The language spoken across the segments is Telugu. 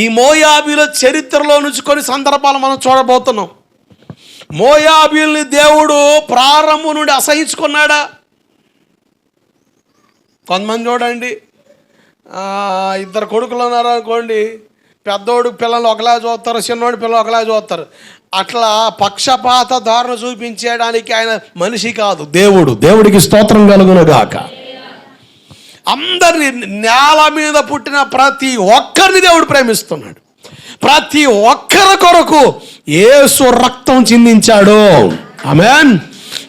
ఈ మోయాబీల చరిత్రలో నుంచి కొన్ని సందర్భాలు మనం చూడబోతున్నాం. మోయాబీల్ని దేవుడు ప్రారంభం నుండి అసహించుకున్నాడా? కొంతమంది చూడండి ఇద్దరు కొడుకులు ఉన్నారు అనుకోండి పెద్దోడు పిల్లలు ఒకలా చూస్తారు చిన్నోడు పిల్లలు ఒకలా చూస్తారు. అట్లా పక్షపాత ధారణ చూపించడానికి ఆయన మనిషి కాదు దేవుడు. దేవుడికి స్తోత్రం కలుగునుగాక అందరిని నేల మీద పుట్టిన ప్రతి ఒక్కరిని దేవుడు ప్రేమిస్తున్నాడు. ప్రతి ఒక్కరి కొరకు ఏసు రక్తం చిందించాడు. ఆమెన్.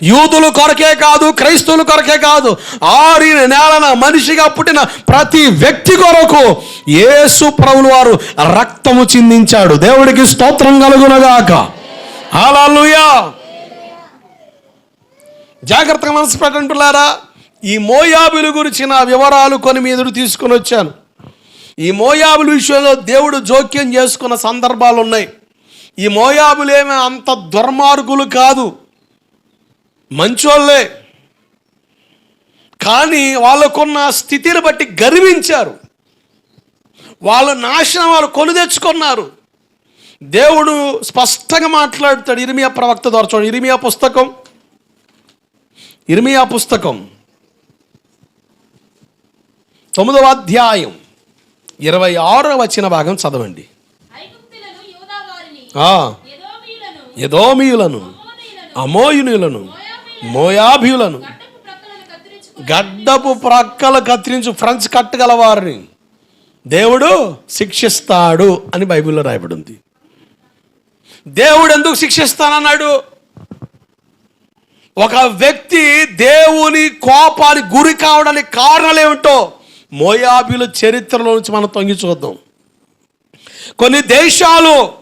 యూదులు కొరకే కాదు క్రైస్తవుల కొరకే కాదు ఆరిన నేలన మనిషిగా పుట్టిన ప్రతి వ్యక్తి కొరకు యేసు ప్రభులు వారు రక్తము చిందించాడు. దేవుడికి స్తోత్రం కలుగునగాక. అలా జాగ్రత్తగా మనసు పెట్టంటున్నారా ఈ మోయాబుల గురించిన వివరాలు కొన్ని మీ తీసుకుని తీసుకొని వచ్చాను. ఈ మోయాబుల విషయంలో దేవుడు జోక్యం చేసుకున్న సందర్భాలు ఉన్నాయి. ఈ మోయాబులు అంత దుర్మార్గులు కాదు. మంచోళ్ళే. కానీ వాళ్ళకున్న స్థితిని బట్టి గర్వించారు. వాళ్ళ నాశనం వాళ్ళు కొను తెచ్చుకున్నారు. దేవుడు స్పష్టంగా మాట్లాడుతాడు. ఇరిమియా ప్రవక్త ద్వారా చూడండి. ఇరిమియా పుస్తకం. ఇరిమియా పుస్తకం. తొమ్మిదవ అధ్యాయం. ఇరవై ఆరో వచ్చిన భాగం చదవండి. ఐగుప్తులను యూదా వారిని ఆ, ఎదోమీయులను ఎదోమీయులను అమోనీయులను అమోయునులను మోయాభీయులను గడ్డపు ప్రక్కలు కత్తిరించు ఫ్రంచ్ కట్టగల వారిని దేవుడు శిక్షిస్తాడు అని బైబిల్లో రాయబడి ఉంది దేవుడు ఎందుకు శిక్షిస్తానన్నాడు? ఒక వ్యక్తి దేవుని కోపానికి గురి కావడానికి కారణాలు ఏమిటో మోయాబీల చరిత్రలో నుంచి మనం తొంగి చూద్దాం కొన్ని దేశాలు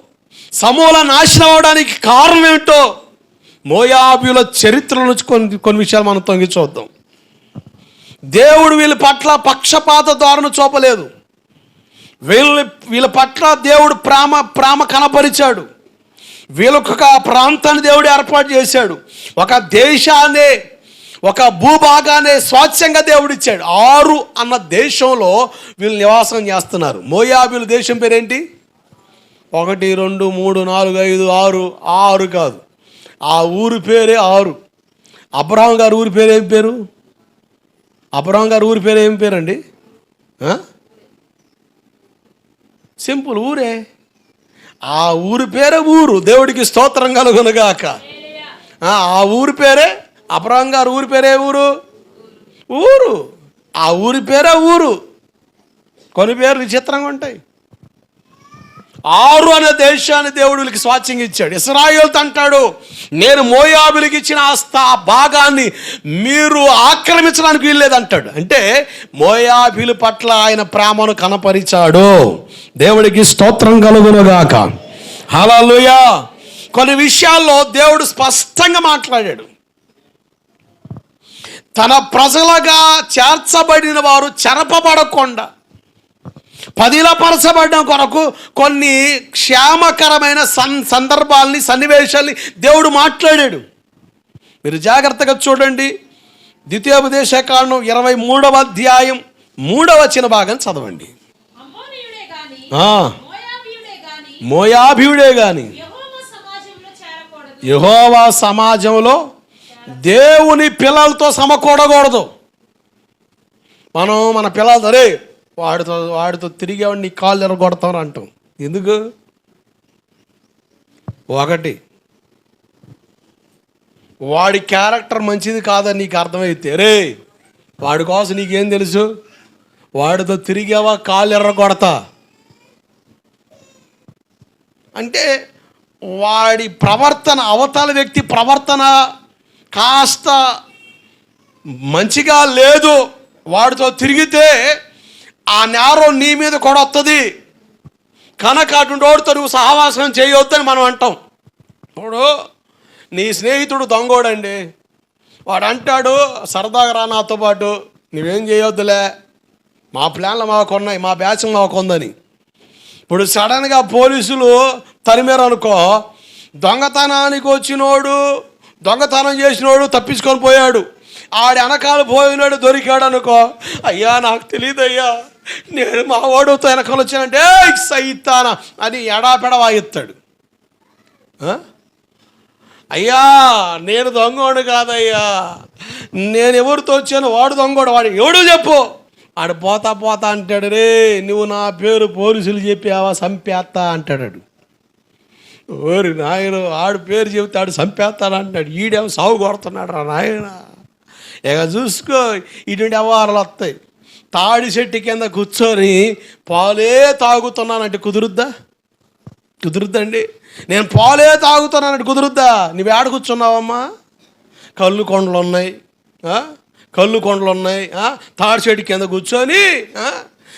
సమూల నాశనం అవడానికి కారణం ఏమిటో మోయాబీల చరిత్ర నుంచి కొన్ని కొన్ని విషయాలు మనం తొంగి చూద్దాం దేవుడు వీళ్ళ పట్ల పక్షపాత ధోరణ చూపలేదు. వీళ్ళ వీళ్ళ పట్ల దేవుడు ప్రేమ ప్రేమ కనపరిచాడు. వీళ్ళకు ఆ ప్రాంతాన్ని దేవుడు ఏర్పాటు చేశాడు. ఒక దేశాన్ని ఒక భూభాగాన్ని స్వాచ్ఛంగా దేవుడిచ్చాడు. ఆరు అన్న దేశంలో వీళ్ళు నివాసం చేస్తున్నారు. మోయాబీలు దేశం పేరేంటి? ఒకటి రెండు మూడు నాలుగు ఐదు ఆరు ఆరు కాదు. ఆ ఊరి పేరే ఆరు. అబ్రహం గారు ఊరి పేరు ఏం పేరు? అబ్రహం గారు ఊరి పేరు ఏం పేరండి? సింపుల్ ఊరే. ఆ ఊరి పేరే ఊరు. దేవుడికి స్తోత్రం కలుగునుగాక ఆ ఊరి పేరే అబ్రహాం గారు ఊరి పేరే ఊరు? ఊరు. ఆ ఊరి పేరే ఊరు. కొన్ని పేర్లు విచిత్రంగా ఉంటాయి. ఆరు అనే దేశాన్ని దేవుడికి స్వాచ్యం స్వాచ్ఛంగా ఇచ్చాడు. ఇస్రాయేల్తో అంటాడు నేను మోయాబులకి ఇచ్చిన ఆ ఆ భాగాన్ని మీరు ఆక్రమించడానికి వీల్లేదంటాడు. అంటే మోయాబిల పట్ల ఆయన ప్రేమను కనపరిచాడు. దేవుడికి స్తోత్రం కలుగునుగాక. హల్లెలూయా. కొన్ని విషయాల్లో దేవుడు స్పష్టంగా మాట్లాడాడు. తన ప్రజలుగా చేర్చబడిన వారు చెరపబడకుండా పదిలపరచబడడం కొరకు కొన్ని క్షేమకరమైన సన్ సందర్భాల్ని సన్నివేశాల్ని దేవుడు మాట్లాడాడు. మీరు జాగ్రత్తగా చూడండి. ద్వితీయోపదేశ కాండం ఇరవై మూడవ అధ్యాయం మూడవ చిన్న భాగం చదవండి. మోయాభియుడే కానీ యహోవా సమాజంలో దేవుని పిల్లలతో సమకూడకూడదు. మనం మన పిల్లలతో అరే వాడితో వాడితో తిరిగేవాడిని నీ కాళ్ళు ఎరగొడతాం అంటాం. ఎందుకు? ఒకటి వాడి క్యారెక్టర్ మంచిది కాదని నీకు అర్థమైతే రే వాడి కోసం నీకేం తెలుసు? వాడితో తిరిగావా కాళ్ళు ఎర్రగొడతా అంటే వాడి ప్రవర్తన అవతల వ్యక్తి ప్రవర్తన కాస్త మంచిగా లేదు వాడితో తిరిగితే ఆ నేరం నీ మీద కూడా వస్తుంది కనుక అటువంటి వాడితో నువ్వు సహవాసం చేయొద్దని మనం అంటాం. ఇప్పుడు నీ స్నేహితుడు దొంగోడండి. వాడు అంటాడు సరదాగా రా నాతో పాటు నువ్వేం చేయొద్దులే. మా ప్లాన్లు మాకు ఉన్నాయి మా బ్యాచ్ మాకు ఉందని. ఇప్పుడు సడన్గా పోలీసులు తరిమేరనుకో దొంగతనానికి వచ్చినోడు దొంగతనం చేసినోడు తప్పించుకొని పోయాడు. ఆడి వెనకాల పోయినాడు దొరికాడు అనుకో అయ్యా నాకు తెలియదు అయ్యా నేను మా వాడుతో వెనకాల వచ్చానంటే సైతాన! అని ఎడాపెడ వాయిస్తాడు అయ్యా నేను దొంగోడు కాదయ్యా. నేను ఎవరితో వచ్చాను వాడు దొంగోడు వాడు ఎవడు చెప్పు. ఆడు పోతా పోతా అంటాడు రే నువ్వు నా పేరు పోలీసులు చెప్పావా సంపేత్తా అంటాడు. ఓరి నాయన ఆడు పేరు చెబితే ఆడు సంపేస్తాడు ఈడేమో సాగు కొడుతున్నాడు రా నాయన. ఇక చూసుకో ఇటువంటి వ్యవహారాలు వస్తాయి. తాడి చెట్టు కింద కూర్చొని పాలే తాగుతున్నానంటే కుదురుద్దా? కుదురుద్దండి. నేను పాలే తాగుతున్నానంటే కుదురుద్దా? నువ్వు ఏడ కూర్చున్నావమ్మా? కళ్ళు కొండలు ఉన్నాయి. కళ్ళు కొండలు ఉన్నాయి. తాడి చెట్టు కింద కూర్చొని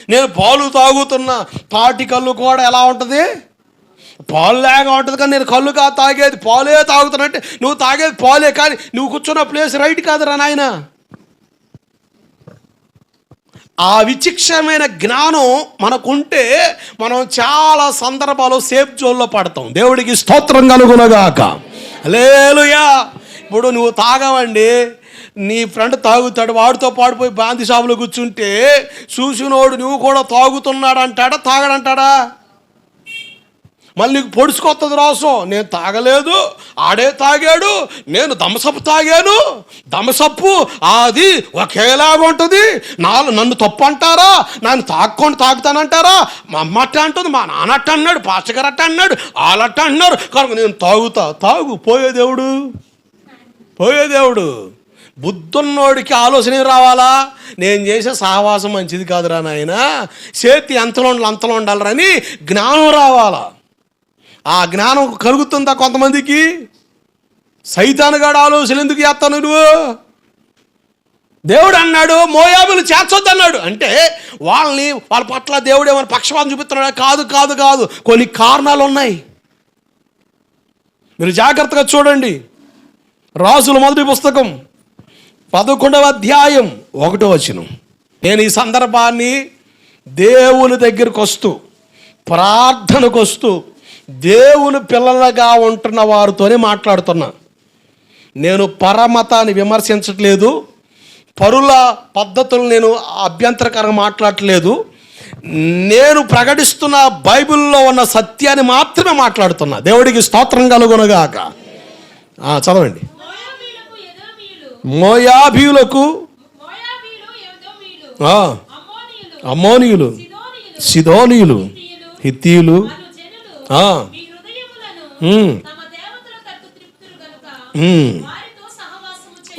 నేను పాలు తాగుతున్నా. తాటి కళ్ళు కూడా ఎలా ఉంటుంది? పాలు లేగా ఉంటుంది కానీ నేను కళ్ళు కా తాగేది పాలే తాగుతానంటే నువ్వు తాగేది పాలే కానీ నువ్వు కూర్చున్న ప్లేస్ రైట్ కాదురా నాయన. ఆ విచిక్షమైన జ్ఞానం మనకుంటే మనం చాలా సందర్భాలు సేఫ్ జోన్లో పడతాం. దేవుడికి స్తోత్రం కలుగునగాక. లేలుయా ఇప్పుడు నువ్వు తాగవండి. నీ ఫ్రెండ్ తాగుతాడు వాడితో పాడిపోయి బాంతి షాపులో కూర్చుంటే చూసినోడు నువ్వు కూడా తాగుతున్నాడు అంటాడా తాగడంటాడా? మళ్ళీ నీకు పొడుచుకొస్తుంది రాసం. నేను తాగలేదు ఆడే తాగాడు నేను దమసప్పు తాగాను. దమసప్పు అది ఒకేలాగా ఉంటుంది. నాలు నన్ను తప్పు అంటారా నన్ను తాక్కొని తాగుతానంటారా? మా అమ్మ అట్ట అంటుంది మా నాన్న అట్ట అన్నాడు పాచగారట్ట అన్నాడు వాళ్ళట్ట అన్నారు. కనుక నేను తాగుతా తాగు పోయే దేవుడు. పోయే దేవుడు. బుద్ధున్నోడికి ఆలోచన రావాలా? నేను చేసే సహవాసం మంచిది కాదురా నాయన. చేతి ఎంతలో ఉండాలి అంతలో ఉండాలని జ్ఞానం రావాలా? ఆ జ్ఞానం కలుగుతుందా కొంతమందికి? సైతానుగాడు ఆలోచన ఎందుకు చేస్తాను నువ్వు? దేవుడు అన్నాడు మోయాబులు చేర్చొద్దు అన్నాడు అంటే వాళ్ళని వాళ్ళ పట్ల దేవుడు ఏమైనా పక్షపాతం చూపిస్తున్నాడు? కాదు కాదు కాదు. కొన్ని కారణాలు ఉన్నాయి మీరు జాగ్రత్తగా చూడండి. రాజుల మొదటి పుస్తకం పదకొండవ అధ్యాయం ఒకటో వచనం. నేను ఈ సందర్భాన్ని దేవుని దగ్గరికి వస్తూ ప్రార్థనకు వస్తూ దేవుని పిల్లలుగా ఉంటున్న వారితోనే మాట్లాడుతున్నా. నేను పరమతాన్ని విమర్శించట్లేదు. పరుల పద్ధతులు నేను అభ్యంతరకరంగా మాట్లాడట్లేదు. నేను ప్రకటిస్తున్న బైబిల్లో ఉన్న సత్యాన్ని మాత్రమే మాట్లాడుతున్నా. దేవుడికి స్తోత్రం కలుగునగాక. చదవండి. మోయాబీయులకు అమ్మోనీయులు సిదోనీయులు సిదోనీయులు హిత్తీయులు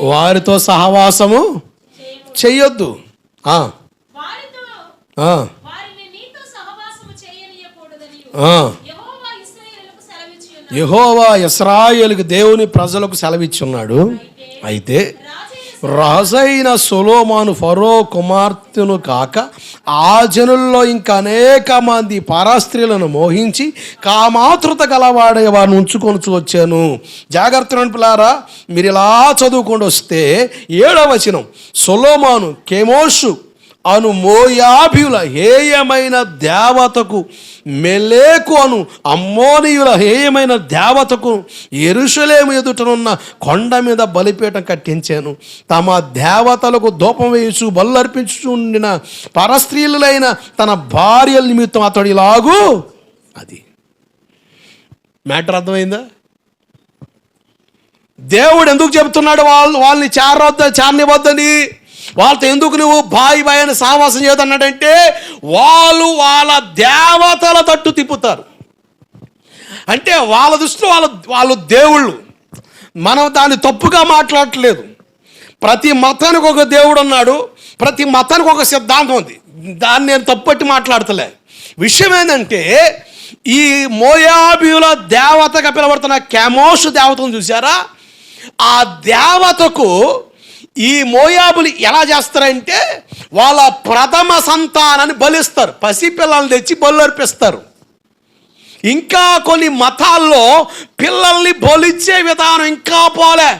వారితో సహవాసము. చెయ్యొద్దు యెహోవా ఇస్రాయేలుకి దేవుని ప్రజలకు సెలవిచ్చున్నాడు అయితే రాజైన రాజైన సొలోమాను ఫరో కుమార్తెను కాక ఆ జనుల్లో ఇంకా అనేక మంది పరాస్త్రీలను మోహించి కామాతృత గలవాడే వారిని ఉంచుకొని వచ్చాను. జాగ్రత్త పిల్లారా మీరు ఇలా చదువుకొని వస్తే ఏడవచనం సొలోమాను కెమోషు అను మోయాబియుల హేయమైన దేవతకు మెలేకు అను అమ్మోనియుల హేయమైన దేవతకు ఎరుషలేము ఎదుటనున్న కొండ మీద బలిపీఠం కట్టించాను. తమ దేవతలకు ధూపం వేయచు బల్లర్పించుండిన పరస్త్రీలైన తన భార్యల నిమిత్తం అతడు ఇలాగూ అది. మ్యాటర్ అర్థమైందా? దేవుడు ఎందుకు చెప్తున్నాడు వాళ్ళు వాళ్ళని చేరొద్ద చేరనివద్దని వాళ్ళతో ఎందుకు నువ్వు బాయి బాయి అని సావాసం చేయదన్నాడంటే వాళ్ళు వాళ్ళ దేవతల తట్టు తిప్పుతారు. అంటే వాళ్ళ దృష్టిలో వాళ్ళ వాళ్ళు దేవుళ్ళు. మనం దాన్ని తప్పుగా మాట్లాడట్లేదు. ప్రతి మతానికి ఒక దేవుడు ఉన్నాడు. ప్రతి మతానికి ఒక సిద్ధాంతం ఉంది. దాన్ని నేను తప్పట్టి మాట్లాడతలే. విషయం ఏంటంటే ఈ మోయాబియుల దేవతగా పిలబడుతున్న కెమోష్ దేవతను చూసారా ఆ దేవతకు ఈ మోయాబులు ఎలా చేస్తారంటే వాళ్ళ ప్రథమ సంతానాన్ని బలిస్తారు. పసిపిల్లల్ని తెచ్చి బలు అర్పిస్తారు. ఇంకా కొన్ని మతాల్లో పిల్లల్ని బలిచ్చే విధానం ఇంకా పోలే.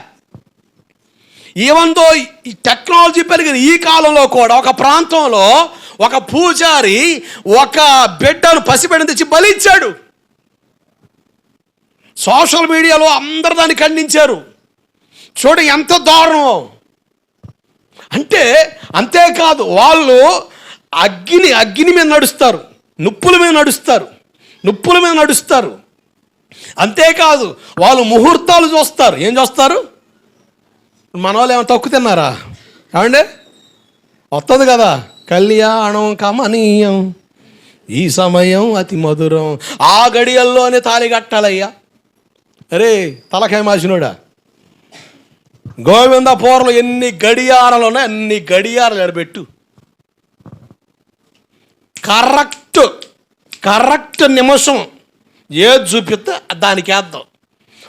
ఈవంతో ఈ టెక్నాలజీ పెరిగిన ఈ కాలంలో కూడా ఒక ప్రాంతంలో ఒక పూజారి ఒక బిడ్డను పసిబిడ్డను తెచ్చి బలిచ్చాడు. సోషల్ మీడియాలో అందరు దాన్ని ఖండించారు. చూడ ఎంత దారుణం. అంటే అంతేకాదు వాళ్ళు అగ్గిని అగ్ని మీద నడుస్తారు. నుప్పుల మీద నడుస్తారు. నుప్పుల మీద నడుస్తారు. అంతేకాదు వాళ్ళు ముహూర్తాలు చూస్తారు. ఏం చూస్తారు? మన వాళ్ళు ఏమైనా తక్కువ తిన్నారా? ఏమండి? వస్తుంది కదా. కళ్యాణం కమనీయం. ఈ సమయం అతి మధురం. ఆ గడియల్లోనే తాళి కట్టాలయ్యా. అరే తలకాయ మాసినోడా గోవింద పూర్లు ఎన్ని గడియారాలు ఉన్నాయి అన్ని గడియారాలు ఎడబెట్టు కరెక్ట్ కరెక్ట్ నిమిషం ఏది చూపిస్తే దానికి వేద్దాం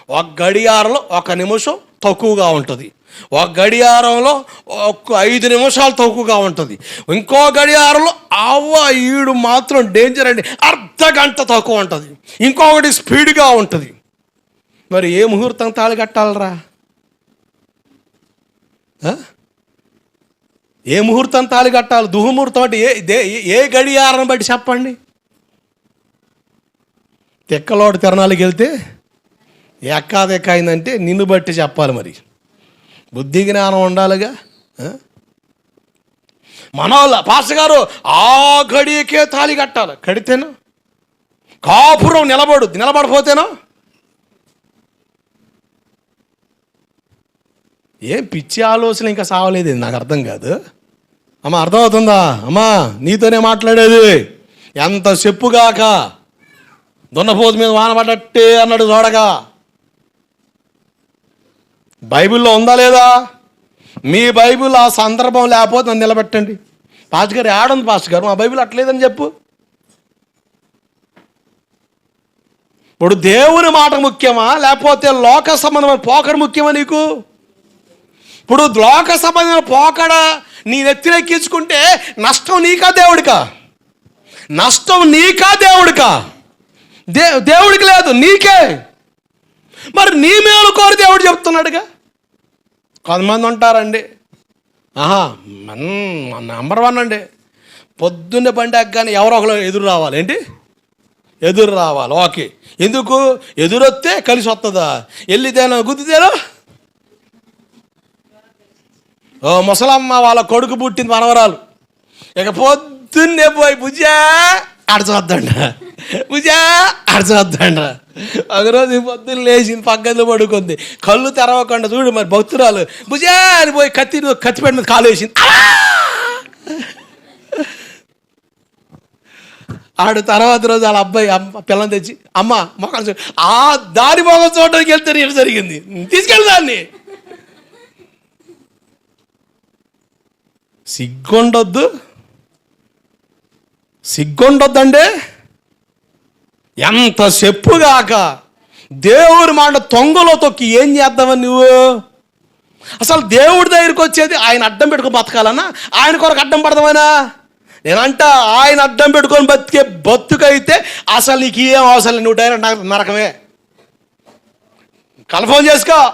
ఒక గడియారంలో ఒక నిమిషం తక్కువగా ఉంటుంది. ఒక గడియారంలో ఒక ఐదు నిమిషాలు తక్కువగా ఉంటుంది. ఇంకో గడియారంలో అవ్వ ఈడు మాత్రం డేంజర్ అండి. అర్ధ గంట తక్కువ ఉంటుంది. ఇంకొకటి స్పీడ్గా ఉంటుంది. మరి ఏ ముహూర్తం తాళి కట్టాలరా? ఏ ముహూర్తం తాళి కట్టాలి? దుహుముహూర్తం అంటే ఏ దే- ఏ గడియారం బట్టి చెప్పండి? తెక్కలోడు తిరణాలకి వెళ్తే ఎక్కాదెక్క అయిందంటే నిన్ను బట్టి చెప్పాలి మరి. బుద్ధి జ్ఞానం ఉండాలిగా మనోళ్ళ మన వాళ్ళ పాస్టర్ గారు ఆ గడియకే తాళి కట్టాలి. కడితేనా? కాపురం నిలబడు నిలబడిపోతేనా? ఏం పిచ్చి ఆలోచన ఇంకా సావలేదు నాకు అర్థం కాదు. అమ్మ అర్థమవుతుందా? అమ్మా నీతోనే మాట్లాడేది. ఎంత చెప్పుగాక దున్నపోతు మీద వానబడ్డట్టే అన్నాడు చూడగా బైబిల్లో ఉందా లేదా? మీ బైబిల్ ఆ సందర్భం లేకపోతే నన్ను నిలబెట్టండి. పాస్ గారు ఆడుంది పాస్ గారు? మా బైబిల్ అట్లేదని చెప్పు. ఇప్పుడు దేవుని మాట ముఖ్యమా? లేకపోతే లోక సంబంధమైన పోకడ ముఖ్యమా నీకు? ఇప్పుడు లోక సంబంధమైన పోకడ నీ నెత్తినెక్కించుకుంటే నష్టం నీకా దేవుడికా? నష్టం నీకా దేవుడికా? దే దేవుడికి లేదు నీకే. మరి నీ మేలు కోరి దేవుడు చెప్తున్నాడుగా? కొంతమంది ఉంటారండి. ఆహా మన నెంబర్ వన్ అండి. పొద్దున్న బండి ఎక్కగానే ఎవరో ఒకరు ఎదురు రావాలి. ఏంటి? ఎదురు రావాలి. ఓకే. ఎందుకు? ఎదురొస్తే కలిసి వస్తుందా వెళ్ళితేనో గుద్దితేనో? ఓ ముసలమ్మ వాళ్ళ కొడుకు పుట్టింది మనవరాలు. ఇక పొద్దున్నే పోయి భుజా అడచొద్దండ భుజా అడచొద్దండ ఒకరోజు పొద్దున్న లేచింది పక్కన పడుకుంది. కళ్ళు తెరవకుండా చూడు మరి భక్తురాలు. భుజా అని పోయి కత్తి కత్తి పెట్టిన కాలు వేసింది. ఆడు తర్వాత రోజు వాళ్ళ అబ్బాయి అమ్మ పిల్లని తెచ్చి అమ్మ మొక్కలు చూ ఆ దారి మొగం చూడడానికి వెళ్తే నేను జరిగింది. తీసుకెళ్ళి దాన్ని. సిగ్గుండొద్దు. సిగ్గుండొద్దండి. ఎంత చెప్పుగాక. దేవుడి మాట తొంగలో తొక్కి ఏం చేద్దామని నువ్వు? అసలు దేవుడి దగ్గరికి వచ్చేది ఆయన అడ్డం పెట్టుకొని బతకాలన్నా ఆయన కొరకు అడ్డం పడదామనా? నేనంట ఆయన అడ్డం పెట్టుకొని బతికే బతుకైతే అసలు నీకు ఏం అవసరం లేదు. నువ్వు డైరెక్ట్ నర- నరకమే. కన్ఫర్మ్ చేసుకో.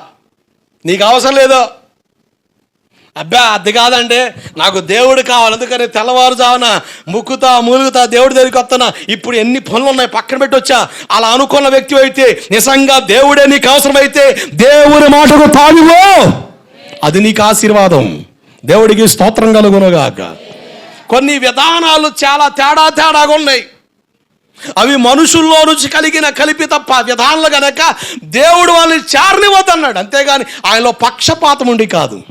నీకు అవసరం లేదు. అబ్బా అది కాదండి. నాకు దేవుడు కావాలి. అందుకని తెల్లవారుజామున ముక్కుతా మూలుగుతా దేవుడి దగ్గరికి వస్తున్నా. ఇప్పుడు ఎన్ని పనులు ఉన్నాయి? పక్కన పెట్టి వచ్చా. అలా అనుకున్న వ్యక్తి అయితే నిజంగా దేవుడే నీకు అవసరమైతే దేవుని మాటకు తావివో అది నీకు ఆశీర్వాదం. దేవుడికి స్తోత్రం కలుగునుగాక. కొన్ని విధానాలు చాలా తేడా తేడాగా ఉన్నాయి. అవి మనుషుల్లో నుంచి కలిగిన కల్పిత తప్ప విధానాలు గనక దేవుడు వాళ్ళని చారనివ్వద్దన్నాడు. అంతేగాని ఆయనలో పక్షపాతం ఉండి కాదు.